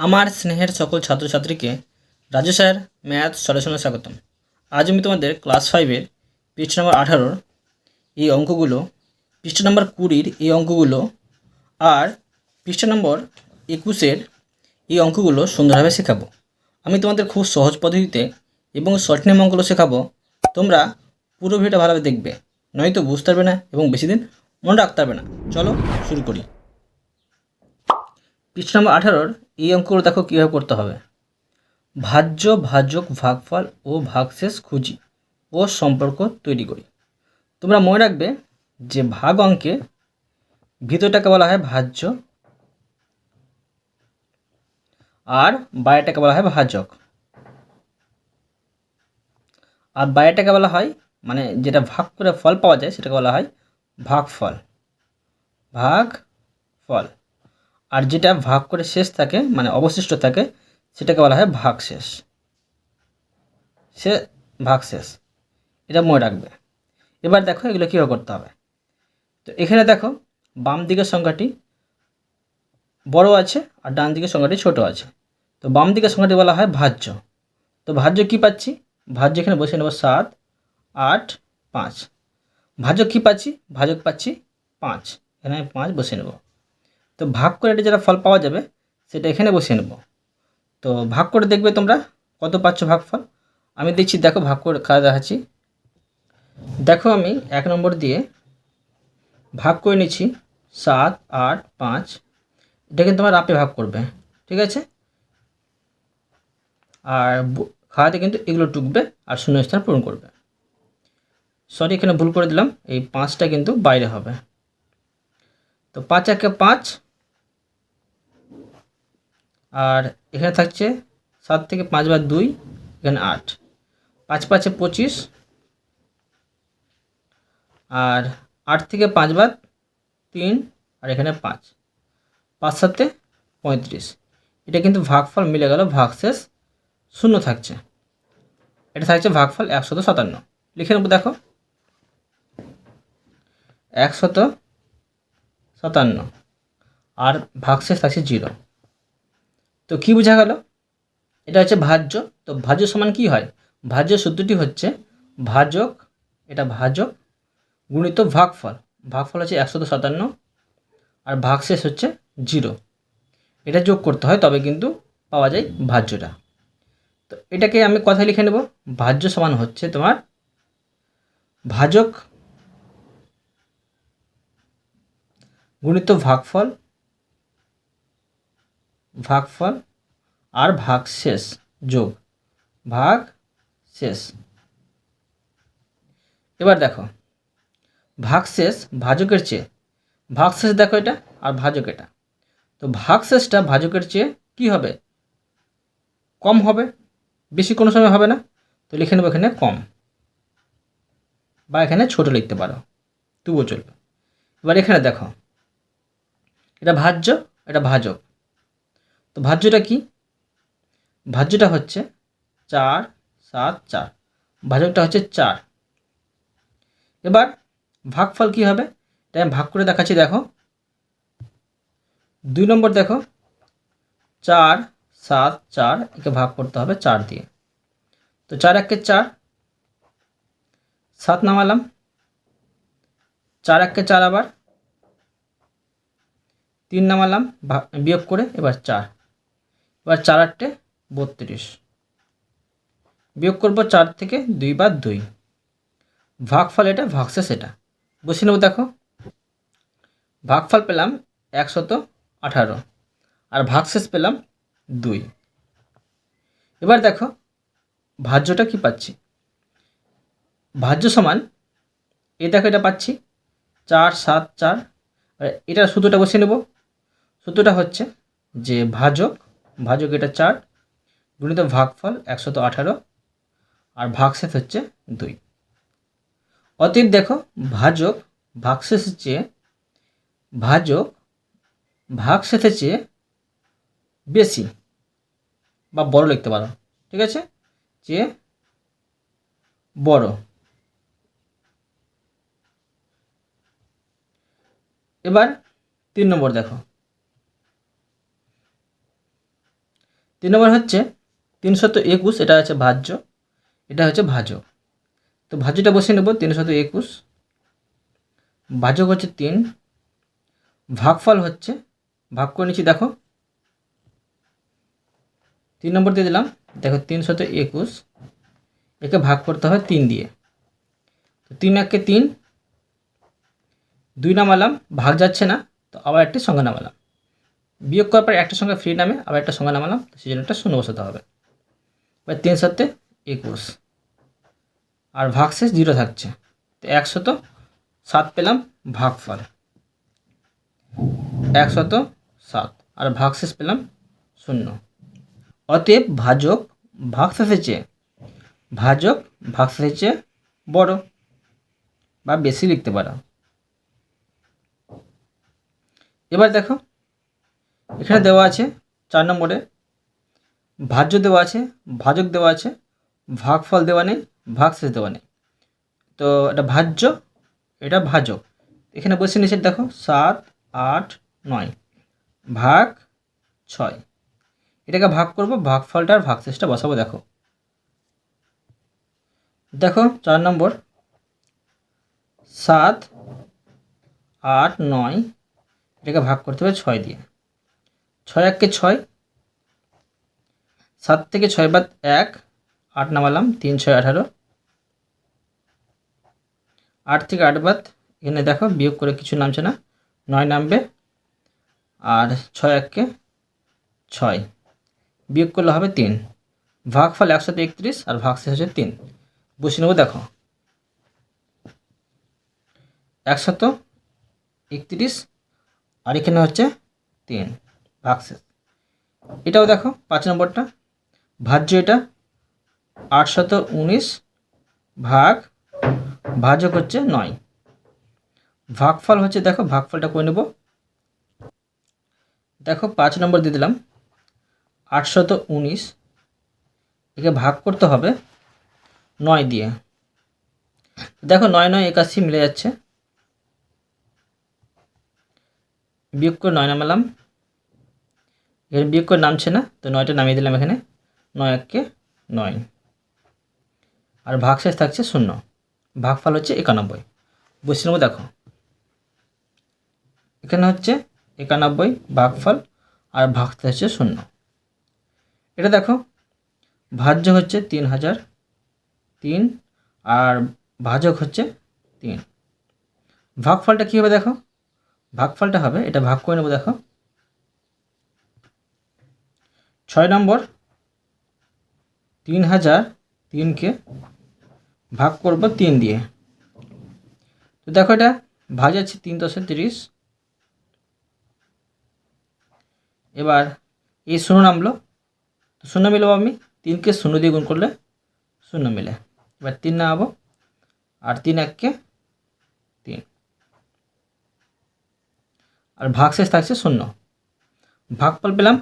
আমার স্নেহের সকল ছাত্রছাত্রীকে রাজু স্যার ম্যাথ সলিউশনে স্বাগতম। আজ আমি তোমাদের ক্লাস ফাইভের পৃষ্ঠ নম্বর আঠারোর এই অঙ্কগুলো, পৃষ্ঠ নম্বর কুড়ির এই অঙ্কগুলো আর পৃষ্ঠ নম্বর একুশের এই অঙ্কগুলো সুন্দরভাবে শেখাবো। আমি তোমাদের খুব সহজ পদ্ধতিতে এবং শর্ট নেম অঙ্কগুলো শেখাবো। তোমরা পুরো ভিডিওটা ভালোভাবে দেখবে, নয়তো বুঝতে পারবে না এবং বেশি দিন মনে রাখতে পারবে না। চলো শুরু করি। পৃষ্ঠ নম্বর আঠারোর এই অঙ্কগুলো দেখো কীভাবে করতে হবে। ভাজ্য, ভাজক, ভাগফল ও ভাগশেষ খুঁজি ও সম্পর্ক তৈরি করি। তোমরা মনে রাখবে যে ভাগ অঙ্কে ভিতরটাকে বলা হয় ভাজ্য আর বাইরেটাকে বলা হয় ভাজক। আর বাইরেটাকে বলা হয় মানে যেটা ভাগ করে ফল পাওয়া যায় সেটাকে বলা হয় ভাগফল। ভাগ ফল আর যেটা ভাগ করে শেষ থাকে মানে অবশিষ্ট থাকে, সেটাকে বলা হয় ভাগশেষ সে ভাগ শেষ। এটা মনে রাখবে। এবার দেখো এগুলো কীভাবে করতে হবে। তো এখানে দেখো, বাম দিকের সংখ্যাটি বড় আছে আর ডান দিকের সংখ্যাটি ছোট আছে। তো বাম দিকের সংখ্যাটি বলা হয় ভাজ্য। তো ভাজ্য কী পাচ্ছি? ভাজ্য এখানে বসে নেব সাত, আট, পাঁচ। ভাজক কী পাচ্ছি? ভাজক পাচ্ছি পাঁচ। এখানে আমি পাঁচ বসে নেব। তো ভাগ করে এটা যেটা ফল পাওয়া যাবে, সেটা এখানে বসিয়ে নেব। তো ভাগ করে দেখবে তোমরা কত পাচ্ছ ভাগফল? আমি দেখছি দেখো ভাগ করে খাওয়া দেখাচ্ছি। দেখো আমি এক নম্বর দিয়ে ভাগ করে নিচ্ছি, সাত, আট, পাঁচ। এটা কিন্তু তোমার রাপে ভাগ করবে, ঠিক আছে? আর খাওয়াতে কিন্তু এগুলো টুকবে আর শূন্য স্থান পূরণ করবে। সরি এখানে ভুল করে দিলাম, এই পাঁচটা কিন্তু বাইরে হবে। তো পাঁচ একে পাঁচ আর এখানে থাকছে সাত থেকে পাঁচ বার দুই, এখানে আট। পাঁচ পাঁচে পঁচিশ। আর আট থেকে পাঁচ বার তিন, আর এখানে পাঁচ। পাঁচ সাতে পঁয়ত্রিশ। এটা কিন্তু ভাগফল মিলে গেল, ভাগশেষ শূন্য থাকছে। এটা থাকছে ভাগফল একশত সাতান্ন। লিখে নেব, দেখো। একশত সাতান্ন। আর ভাগশেষ থাকছে জিরো। তো কি বোঝা গেল? এটা হচ্ছে ভাজ্য। তো ভাজ্য সমান কি হয়? ভাজ্য সূত্রটি হচ্ছে ভাজক, এটা ভাজক গুণিত ভাগফল। ভাগফল হচ্ছে একশত সাতান্ন আর ভাগশেষ হচ্ছে জিরো। এটা যোগ করতে হয়, তবে কিন্তু পাওয়া যায় ভাজ্যটা। তো এটাকে আমি কথায় লিখে নেব। ভাজ্য সমান হচ্ছে তোমার ভাজক গুণিত ভাগফল ভাগফল আর ভাগশেষ যোগ। ভাগ শেষ এবার দেখো, ভাগশেষ ভাজকের চেয়ে, ভাগশেষ দেখো এটা আর ভাজক এটা। তো ভাগশেষটা ভাজকের চেয়ে কি হবে? কম হবে, বেশি কোনো সময় হবে না। তো লিখে নেব এখানে কম। বা এখানে ছোট লিখতে পারো, তবুও চলবে। এবার এখানে দেখো, এটা ভাজ্য, এটা ভাজক। তো ভাজ্যটা কি? ভাজ্যটা হচ্ছে চার সাত চার। ভাজকটা হচ্ছে চার। এবার ভাগফল কি হবে? আমি ভাগ করে দেখাচ্ছি, দেখো। দুই নম্বর দেখো। চার সাত চার, একে ভাগ করতে হবে চার দিয়ে। তো চার একে চার, সাত নামালাম। চার একে চার আবার, তিন নামালাম বিয়োগ করে এবার চার। এবার চার আটটে বত্রিশ। বিয়োগ করব চার থেকে দুই বা দুই। ভাগফল এটা, ভাগশেষ এটা। বসে নেব দেখো। ভাগফল পেলাম একশত আঠারো আর ভাগশেষ পেলাম দুই। এবার দেখো, ভাজ্যটা কি পাচ্ছি? ভাজ্য সমান, এ দেখো এটা পাচ্ছি, চার, সাত, চার। আর এটার সূত্রটা বসিয়ে নেব। সূত্রটা হচ্ছে যে ভাজক ভাজক এটা চার, গুণিত ভাগফল একশত আঠারো, আর ভাগশেষ হচ্ছে দুই। অতএব দেখো, ভাজক ভাগশেষের চেয়ে ভাজক ভাগশেষের চেয়ে বেশি, বা বড় লিখতে পারো, ঠিক আছে? চেয়ে বড়। এবার তিন নম্বর দেখো। তিন নম্বর হচ্ছে তিনশত একুশ, এটা হচ্ছে ভাজ্য, এটা হচ্ছে ভাজক। তো ভাজ্যটা বসিয়ে নেব, তিনশত একুশ। ভাজক হচ্ছে তিন, ভাগফল হচ্ছে, ভাগ করে নিচ্ছি, দেখো। তিন নম্বর দিয়ে দিলাম, দেখো তিনশত একুশ, একে ভাগ করতে হবে তিন দিয়ে। তো তিন একে তিন, দুই নামালাম, ভাগ যাচ্ছে না, তো আবার একটি সংখ্যা নামালাম। বিয়োগ করার পর একটা সংখ্যা ফ্রি নামে, আবার একটা সংখ্যা নামালাম সেই জন্য একটা শূন্য বসাতে হবে। এবার তিন সাতে একুশ। আর ভাগশেষ জিরো থাকছে। তো একশত সাত পেলাম ভাগফল। একশত সাত। আর ভাগশেষ পেলাম শূন্য। অতএব ভাজক ভাগশেষের চেয়ে, ভাজক ভাগশেষের চেয়ে বড় বা বেশি লিখতে পারো। এবার দেখো এখানে দেওয়া আছে চার নম্বরে, ভাজ্য দেওয়া আছে, ভাজক দেওয়া আছে, ভাগফল দেওয়া নেই, ভাগশেষ দেওয়া নেই। তো এটা ভাজ্য, এটা ভাজক। এখানে বসে নিচে দেখো, সাত, আট, নয়, ভাগ ছয়। এটাকে ভাগ করব, ভাগফলটা আর ভাগশেষটা বসাবো, দেখো। দেখো, চার নম্বর, সাত, আট, নয়, এটাকে ভাগ করতে হবে ছয় দিয়ে। ছয় এককে ছয়, সাত থেকে ছয় বাদ এক, আট নামালাম, তিন ছয় আঠারো। আট থেকে আট বাদ, এখানে দেখো বিয়োগ করে কিছু নামছে না, নয় নামবে, আর ছয় এককে ছয়, বিয়োগ করলে হবে তিন। ভাগফল একশত একত্রিশ, আর ভাগশেষ হচ্ছে তিন। বসে নেব, দেখো। একশত একত্রিশ, আর এখানে হচ্ছে তিন। ভাগশেষ এটাও দেখো, পাঁচ নম্বরটা। ভাজ্য এটা, আটশত উনিশ ভাগ, ভাজক হচ্ছে নয়। ভাগফল হচ্ছে, দেখো, ভাগফলটা করে নেব? দেখো, পাঁচ নম্বর দিয়ে দিলাম, আটশত উনিশ। একে ভাগ করতে হবে নয় দিয়ে। দেখো, নয় নয়, একাশি মিলে যাচ্ছে। বিয়োগ করে নয় নামালাম। এখানে বিয়োগ করে নামছে না, তো নয়টা নামিয়ে দিলাম এখানে। নয় এককে নয়। আর ভাগশেষ থাকছে শূন্য। ভাগফল হচ্ছে একানব্বই। বসে নেব দেখো। এখানে হচ্ছে একানব্বই ভাগফল আর ভাগশেষ হচ্ছে শূন্য। এটা দেখো ভাজ্য হচ্ছে তিন হাজার তিন আর ভাজক হচ্ছে তিন। ভাগফলটা কী হবে দেখো? ভাগফলটা হবে, এটা ভাগ করে নেব দেখো। ছয় নম্বর, তিন হাজার তিনকে ভাগ করব তিন দিয়ে। তো দেখো এটা ভাগ যাচ্ছে তিন দশে তিরিশ। এবার এই শূন্য নামলো। তো শূন্য মিলবো আমি, তিনকে শূন্য দিয়ে গুণ করলে শূন্য মিলে। এবার তিন নামাবো, আর তিন এককে তিন। আর ভাগশেষ থাকছে শূন্য। ভাগফল পেলাম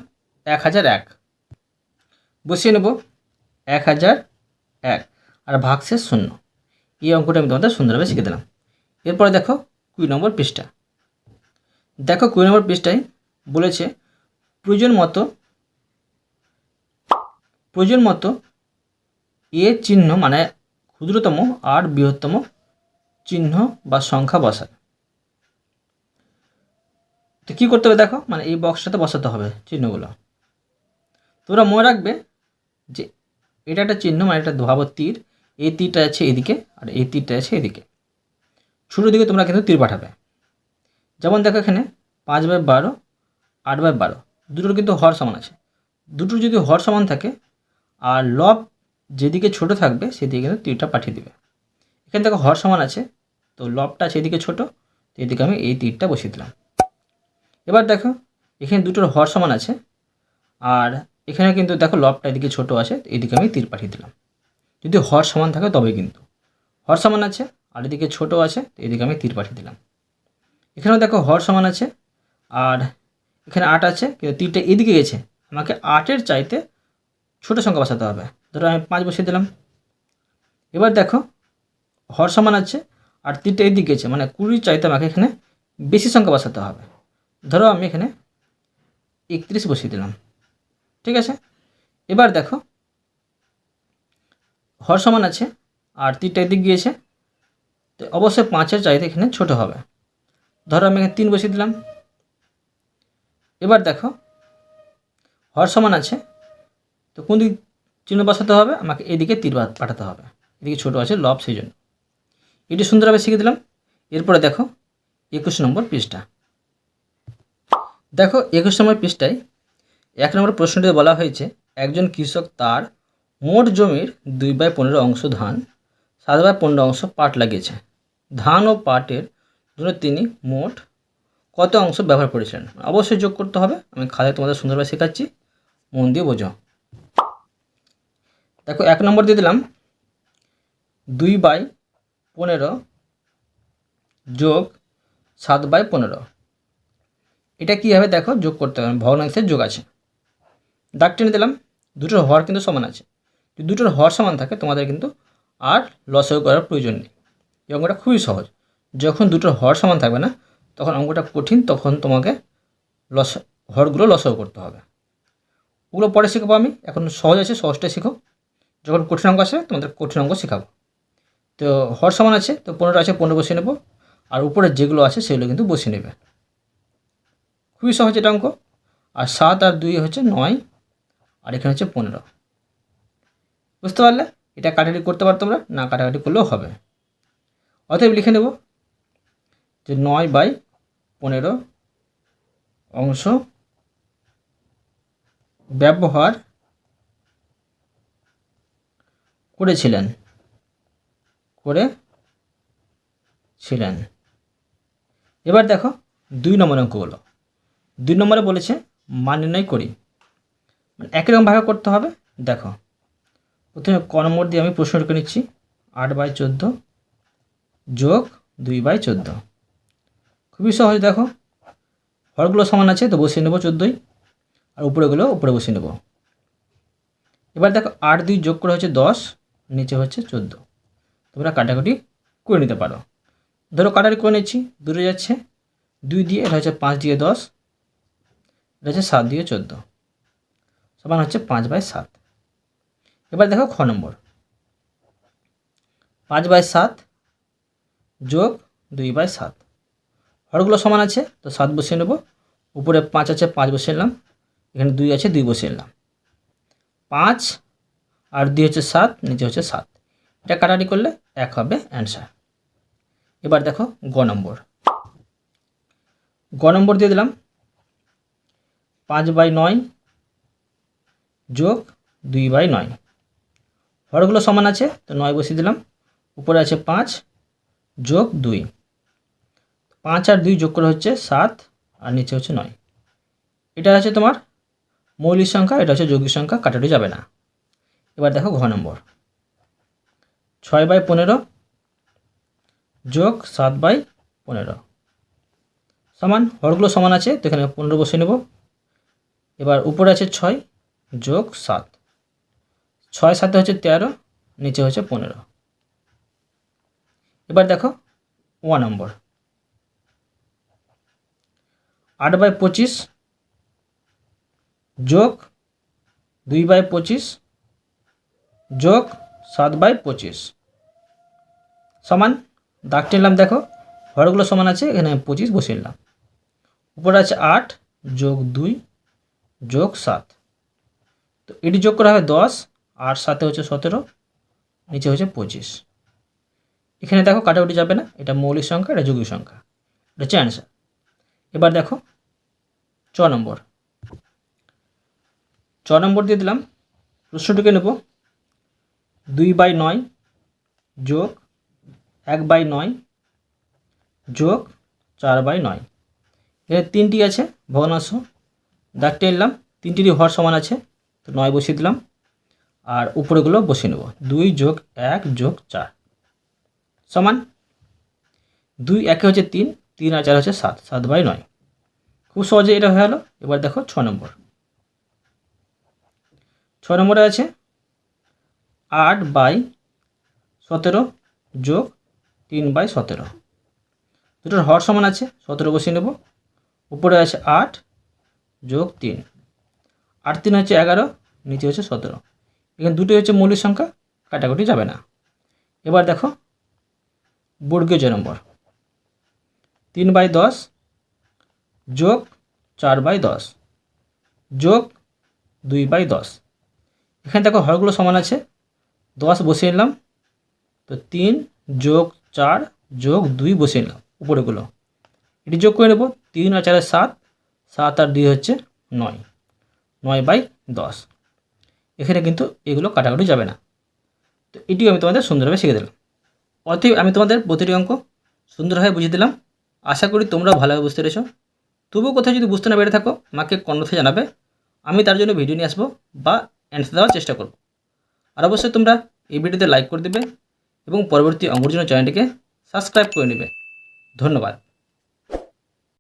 এক হাজার এক। বসিয়ে নেব এক হাজার এক। আর ভাগশেষ শূন্য। এই অঙ্কটা আমি তোমাদের সুন্দরভাবে শিখে দিলাম। এরপরে দেখো কুড়ি নম্বর পৃষ্ঠা। দেখো কুড়ি নম্বর পৃষ্ঠায় বলেছে, প্রয়োজন মতো প্রয়োজন মতো এ চিহ্ন মানে ক্ষুদ্রতম আর বৃহত্তম চিহ্ন বা সংখ্যা বসায়। তো কী করতে হবে দেখো? মানে এই বক্সটাতে বসাতে হবে চিহ্নগুলো। তোমরা মনে রাখবে যে এটা একটা চিহ্ন মানে একটা ধোয়াবো তীর এই তীরটা আছে এদিকে আর এই তীরটা আছে এদিকে। ছোটো দিকে তোমরা কিন্তু তীর পাঠাবে। যেমন দেখো এখানে পাঁচ বাই বারো, আট বাই বারো, দুটোর কিন্তু হর সমান আছে। দুটোর যদি হর সমান থাকে আর লব যেদিকে ছোট থাকবে সেদিকে কিন্তু তীরটা পাঠিয়ে দিবে। এখানে দেখো হর সমান আছে, তো লবটা এদিকে ছোটো, তো এদিকে আমি এই তীরটা বসিয়ে দিলাম। এবার দেখো এখানে দুটোর হর সমান আছে আর এখানে কিন্তু দেখো লবটা এদিকে ছোট আছে, এদিকে আমি তীর পাঠিয়ে দিলাম। যদি হর সমান থাকে তবে কিন্তু। হর সমান আছে, আর এদিকে ছোট আছে এদিকে আমি তীর পাঠিয়ে দিলাম। এখানেও দেখো হর সমান আছে, আর এখানে আট আছে, কিন্তু তীরটা এদিকে গেছে। আমাকে আটের চাইতে ছোটো সংখ্যা বসাতে হবে। ধরো আমি পাঁচ বসিয়ে দিলাম। এবার দেখো, হর সমান আছে, আর তীরটা এদিকে গেছে মানে কুড়ির চাইতে আমাকে এখানে বেশি সংখ্যা বসাতে হবে। ধরো আমি এখানে একত্রিশ বসিয়ে দিলাম। ঠিক আছে? এবার দেখো। হর সমান আছে, আর তিনটা দিক গিয়েছে। তো অবশ্যই পাঁচের চাইতে এখানে ছোট হবে। ধরো আমি এখানে তিন বসিয়ে দিলাম। এবার দেখো, হর সমান আছে, তো কোন দিক চিহ্ন বসাতে হবে? আমাকে এদিকে তীর পাঠাতে হবে। এদিকে ছোটো আছে লব সেই জন্য। এটি সুন্দরভাবে শিখে দিলাম। এরপরে দেখো, একুশ নম্বর পৃষ্ঠা। দেখো, একুশ নম্বর পৃষ্ঠায় এক নম্বর প্রশ্নটিতে বলা হয়েছে, একজন কৃষক তার মোট জমির দুই বাই পনেরো অংশ ধান, সাত বাই পনেরো অংশ পাট লাগিয়েছে। ধান ও পাটের জন্য তিনি মোট কত অংশ ব্যবহার করেছিলেন? অবশ্যই যোগ করতে হবে। আমি খাতায় তোমাদের সুন্দরভাবে শেখাচ্ছি। মন দিয়ে বোঝো। দেখো, এক নম্বর দিয়ে দিলাম, দুই বাই পনেরো যোগ সাত বাই পনেরো। এটা কী হবে দেখো? যোগ করতে হবে। ভগ্নাংশের যোগ আছে। দাগ টেনে দিলাম, দুটোর হর কিন্তু সমান আছে। যদি দুটোর হর সমান থাকে, তোমাদের কিন্তু আর লসও করার প্রয়োজন নেই। এই অঙ্কটা খুবই সহজ। যখন দুটোর হর সমান থাকবে না, তখন অঙ্কটা কঠিন, তখন তোমাকে লস হরগুলো লসও করতে হবে। ওগুলো পরে শিখব আমি। এখন সহজ আছে, সহজটাই শিখো। যখন কঠিন অঙ্ক আসে, তোমাদের কঠিন অঙ্ক শেখাবো। তো হর সমান আছে, তো পনেরো আছে, পনেরো বসিয়ে নেব। আর উপরে যেগুলো আছে, সেগুলো কিন্তু বসিয়ে নেবে। খুবই সহজ এটা অঙ্ক। আর সাত আর দুই হচ্ছে নয়। আর এখানে হচ্ছে পনেরো। বুঝতে পারলে? এটা কাটাকাটি করতে পারো তোমরা, না কাটাকাটি করলেও হবে। অতএব লিখে নেব যে নয় বাই পনেরো অংশ ব্যবহার করেছিলেন করে ছিলেন এবার দেখো দুই নম্বর অঙ্কগুলো। দুই নম্বরে বলেছে মান নির্ণয় করি। মানে একই রকম ভাবে করতে হবে। দেখো, প্রথমে ক নম্বর দিয়ে আমি প্রশ্নটাকে নিচ্ছি। আট বাই চোদ্দ যোগ দুই বাই চোদ্দ। খুবই সহজ, দেখো। হরগুলো সমান আছে, তো বসিয়ে নেব চোদ্দোই। আর উপরেগুলো উপরে বসিয়ে নেব। এবার দেখো, আট দুই যোগ করে হচ্ছে দশ, নিচে হচ্ছে চোদ্দ। তোমরা কাটাকুটি করে নিতে পারো। ধরো কাটাকুটি করে নিচ্ছি, দূরে যাচ্ছে। দুই দিয়ে, এটা হচ্ছে পাঁচ দিয়ে দশ, এটা হচ্ছে সাত দিয়ে চোদ্দ। সমান হচ্ছে পাঁচ বাই সাত। এবার দেখো খ নম্বর। পাঁচ বাই সাত যোগ দুই বাই সাত। হরগুলো সমান আছে, তো সাত বসিয়ে নেব। উপরে পাঁচ আছে, পাঁচ বসিয়ে নিলাম। এখানে দুই আছে, দুই বসিয়ে নিলাম। পাঁচ আর দুই হচ্ছে সাত, নিচে হচ্ছে সাত। এটা কাটাকাটি করলে এক হবে অ্যান্সার এবার দেখো গ নম্বর। গ নম্বর দিয়ে দিলাম। পাঁচ বাই নয় যোগ দুই বাই নয়। হরগুলো সমান আছে, তো নয় বসিয়ে দিলাম। উপরে আছে পাঁচ, যোগ দুই। পাঁচ আর দুই যোগ করে হচ্ছে সাত, আর নিচে হচ্ছে নয়। এটা আছে তোমার মৌলিক সংখ্যা, এটা হচ্ছে যৌগিক সংখ্যা, কাটাটি যাবে না। এবার দেখো ঘ নম্বর। ছয় বাই পনেরো যোগ সাত বাই পনেরো। সমান হরগুলো সমান আছে, তো এখানে পনেরো বসে নেব। এবার উপরে আছে ছয় যোগ সাত। ছয় সাথে হচ্ছে তেরো, নিচে হচ্ছে পনেরো। এবার দেখো ওয়ান নম্বর। আট বাই পঁচিশ যোগ দুই বাই পঁচিশ যোগ সাত বাই পঁচিশ। সমান, দাগ টেনলাম দেখো হরগুলো সমান আছে, এখানে পঁচিশ বসিয়ে নিলাম। উপরে আছে আট যোগ দুই যোগ সাত। তো এটি যোগ করা হবে দশ, আর সাথে হচ্ছে সতেরো, নিচে হচ্ছে পঁচিশ। এখানে দেখো কাটাকুটি যাবে না, এটা মৌলিক সংখ্যা, এটা যৌগিক সংখ্যা। এটা হচ্ছে অ্যান্সার এবার দেখো চ নম্বর। চ নম্বর দিয়ে দিলাম, প্রশ্নটিকে নেব। দুই বাই নয় যোগ এক বাই নয় যোগ চার বাই নয়। এখানে তিনটি আছে, ভগ্নাংশ। দাগ টেনলাম তিনটিরই হর সমান আছে। তো নয় বসিয়ে দিলাম। আর উপরেগুলো বসিয়ে নেব। দুই যোগ এক যোগ চার। সমান দুই একে হচ্ছে তিন তিন আর চার হচ্ছে সাত সাত বাই নয়। খুব সহজে এটা হয়ে গেলো। এবার দেখো ছ নম্বর। ছ নম্বরে আছে আট বাই সতেরো যোগ তিন বাই সতেরো। দুটোর হর সমান আছে, সতেরো বসিয়ে নেব। উপরে আছে আট যোগ তিন। আট তিন হচ্ছে এগারো, নিচে হচ্ছে সতেরো। এখানে দুটোই হচ্ছে মৌলিক সংখ্যা, কাটাকুটি যাবে না। এবার দেখো, বর্গীয় যে নম্বর। তিন বাই দশ যোগ চার বাই দশ যোগ দুই বাই দশ। এখানে দেখো, হরগুলো সমান আছে। দশ বসিয়ে নিলাম। তো তিন যোগ চার যোগ দুই বসিয়ে নিলাম উপরেগুলো। এটি যোগ করে নেব। তিন আর চারের সাত সাত আর দুই হচ্ছে নয়। নয় বাই দশ। এখানে কিন্তু এগুলো কাটাকাটি যাবে না। তো এটিও আমি তোমাদের সুন্দরভাবে শিখে দিলাম। অতএব আমি তোমাদের প্রতিটি অঙ্ক সুন্দরভাবে বুঝিয়ে দিলাম। আশা করি তোমরাও ভালোভাবে বুঝতে পেরেছ। তবুও কোথাও যদি বুঝতে না পেরে থাকো, আমাকে কন্নথে জানাবে। আমি তার জন্য ভিডিও নিয়ে আসব বা অ্যান্সার দেওয়ার চেষ্টা করব। আর অবশ্যই তোমরা এই ভিডিওতে লাইক করে দেবে এবং পরবর্তী অঙ্গর জন্য চ্যানেলটিকে সাবস্ক্রাইব করে নেবে। ধন্যবাদ।